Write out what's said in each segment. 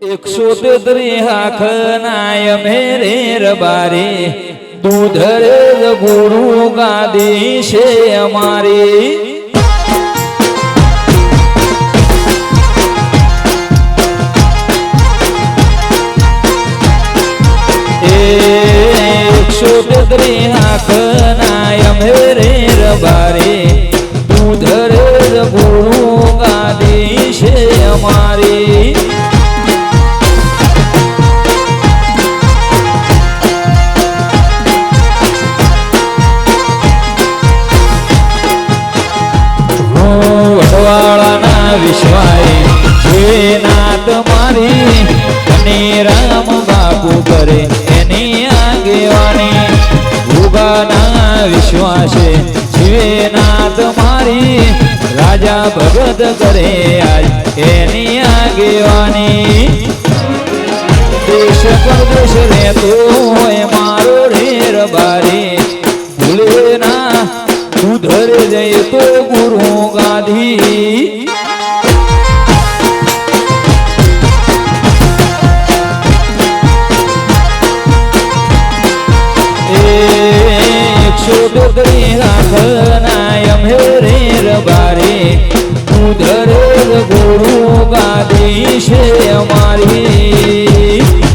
એકસો તેત્રી હાખ નાય મેરે રબારે દૂધ ગુરુ ગાદી છે અમારી. એકસો તેત્રી હાખ નાય મેરે રબારે બાપુ કરે એની આગેવાની. ઉગાના વિશ્વાસે જીવે નાથ મારી રાજા ભગત કરે આજ એની આગેવાની. દેશ પરદેશ રહેતો હોય મારો રેર બારી. ભૂલે ના તું ધરે જઈ તો ગુરુ ગાધી. ધરે ગુરુ ગાદી છે અમારી.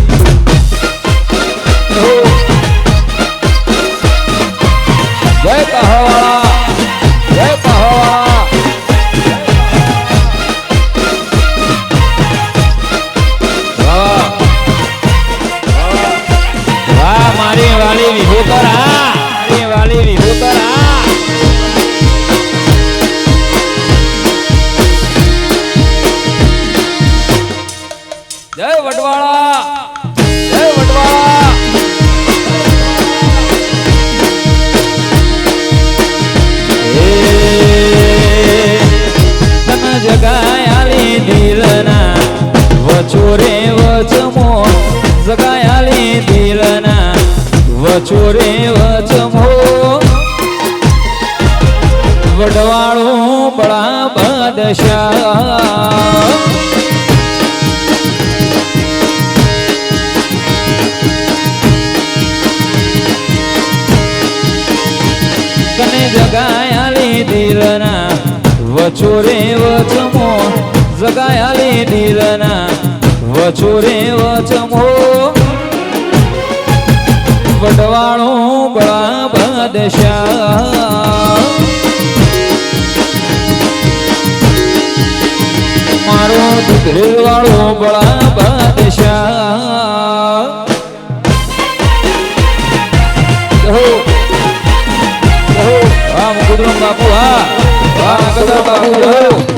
વચોરે વચમો વડવાળું બળા બાદશાહ કને જગાયાલી દિલના વચોરે વચમો જગાયાલી દિલના વચોરે વચમો બાદશાહ મારો દુધેલ વાળો બળા બાદશાહ કહો કહો હા મુકુદરામ બાપુ હા હા બાપુ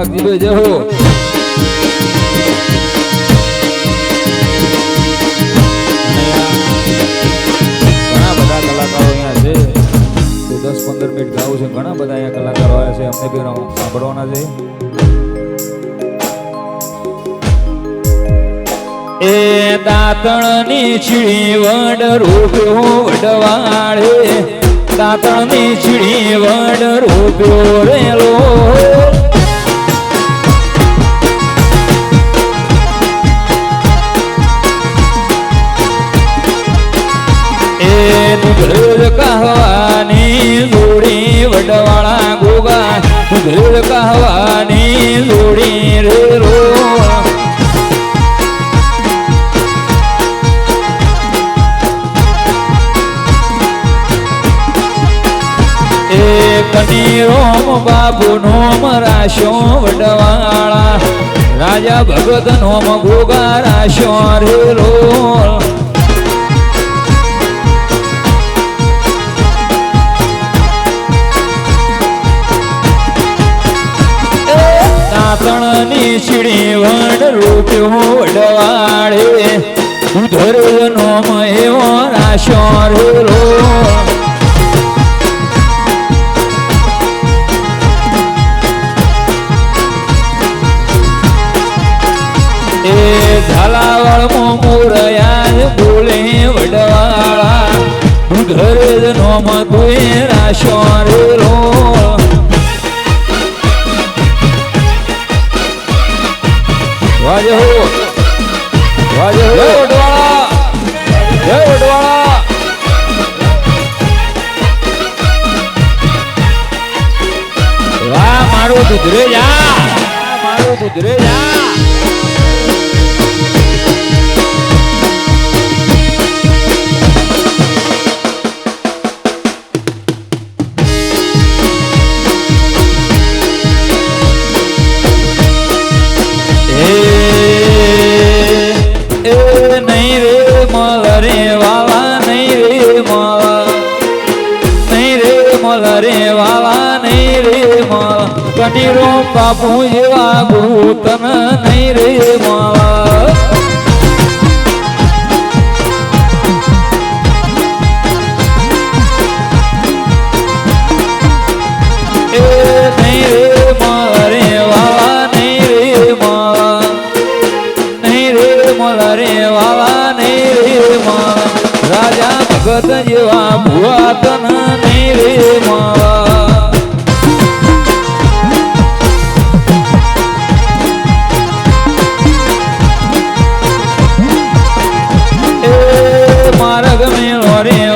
હા દીપે જય ઘણા બધા કલાકારો અહીંયા છે. દસ પંદર મિનિટ ગાવું છે. ઘણા બધા અહીંયા કલાકારો આવ્યા છે. અમને બી સાંભળવાના છે. એ દાંતણની ચીડી વડ રૂપ્યો વડવાળે દાંતણની ચીડી વડ રૂપ્યો રેલો દુધરેલ કહવાની જોડી વડવાળા ગોગા. ઉઘરેલ કહવાની જોડી રે રો. કની રોમ બાપુ નોમ રાશો વડવાળા. રાજા ભગત નોમ ગોગા રાશો રે રો. વીછડી વણ રૂપ્યો વડવાળે ધરનો મયો નાશો રેલો. એ ઝાલાવાળમાં મોરયા બોલે વડવાળા. ધરનો મધુએ નાશો રેલો. વાજે હો વાજે હો વડવાળા. જય વડવાળા. વાહ મારું દુધરે જા મારો મારું દુધરે જા કટીરો બાપુ જેવા રે મલ એ નહીં રે રે રે રે રે રે રાજા ભગત જેવા ભુવા করে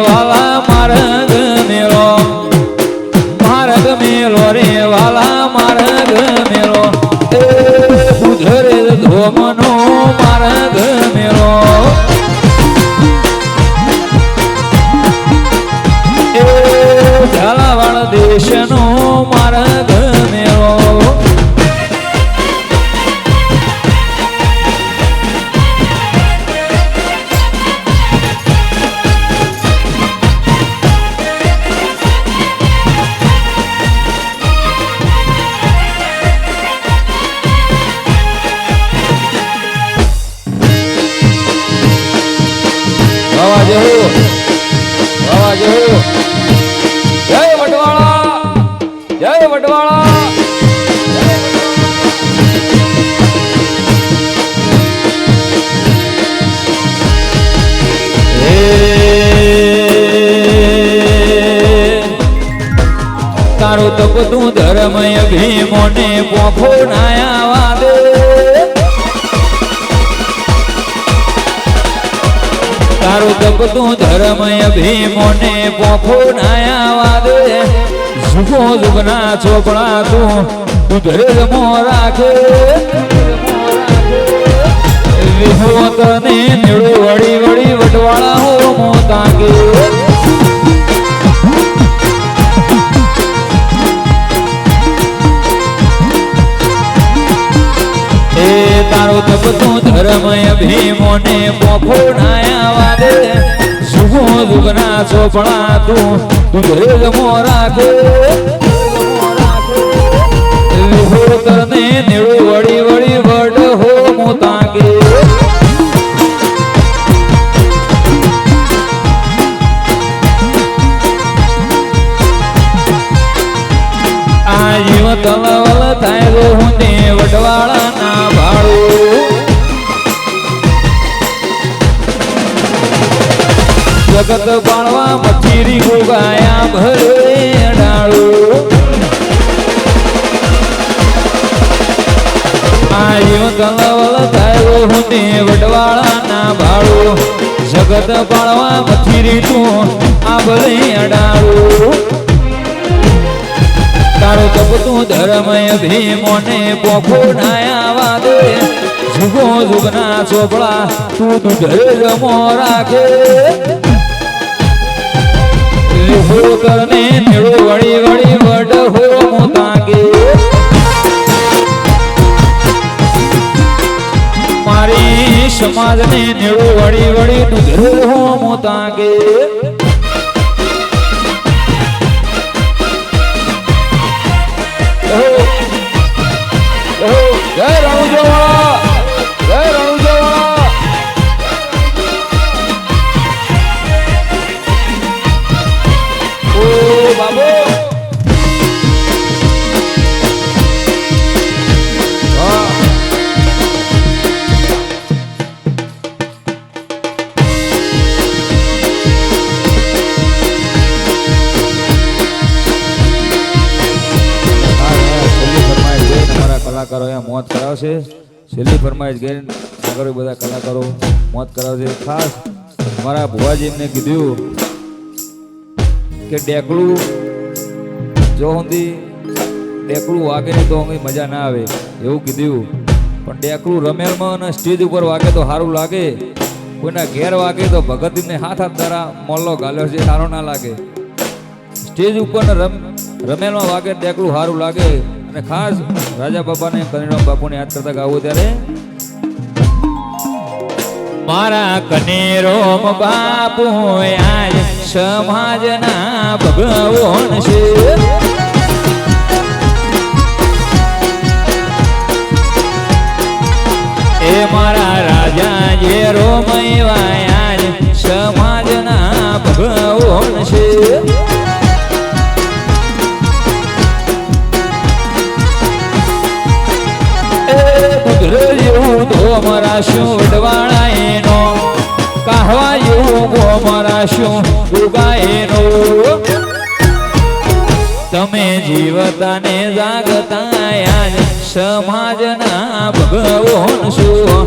હે તો બધું ધર્મય ભીમોને પોખો નાયા વાદે ધર્મ ભીમોને પોખો નાયા વાદે. જુગો જુગના ચોપડા તું ઉધરે મો રાખે. વિહો નીળો વળી વળી વટવાળા હો મો એ તારો તપતું ધર્મય ભીમોને પોખો ચોપડા તું તું ધરે મોરા હો તને નીળું ગોગાયા ભરે ડાળું. આ જીવ તલવલ થાય જગત પાણવા મથીરી રીતું આ ભલે અડાળું તારો તપતું ધર્મય ભીમોને પોખો નાયા વાદે જુગો જુગના ચોપડા તું તું ધરે રાખે. કરને નીળો વળી વળી વડ હો મોતાંગે મારી સમાજને નીળો વળી કલાકારો અહીંયા મોત કરાવશે. છેલ્લી ફરમાઈશ ગેર નગરો બધા કલાકારો મોત કરાવશે. ખાસ મારા ભુવાજી એમને કીધું કે ડેકડું જો સુધી ડેકડું વાગે તો કંઈ મજા ના આવે. એવું કીધું. પણ ડેકડું રમેલમાં અને સ્ટેજ ઉપર વાગે તો સારું લાગે. કોઈના ઘેર વાગે તો ભગતને હાથ હાથ દ્વારા મોલ્લો ગાલ્યો છે, સારો ના લાગે. સ્ટેજ ઉપર રમ, રમેલમાં વાગે ડેકડું સારું લાગે. અને ખાસ રાજા બાપાને કનીરામ બાપુને યાદ કરતા ગાવું ત્યારે? મારા કનેરોમ બાપુ આજ સમાજના ભગવાન છે. એ મારા રાજા જે રોમૈયા સમાજના ભગવાન છે. તો અમારા શું વડવાળા એનો કાહવા શું ઉગા એનો તમે જીવતાને જાગતા યાદ સમાજના ભગવાન શું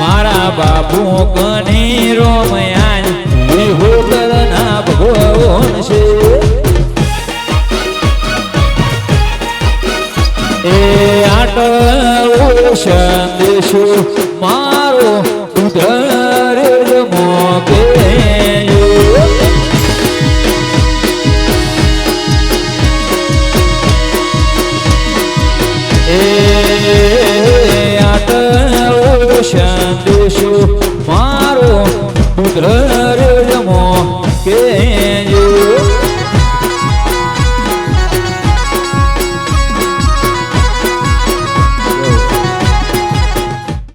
મારા બાપુ કની રોમયાન વિહુતરના ભગવાન છે. એ આટલો સંદેશો મારો ઉધર મોકે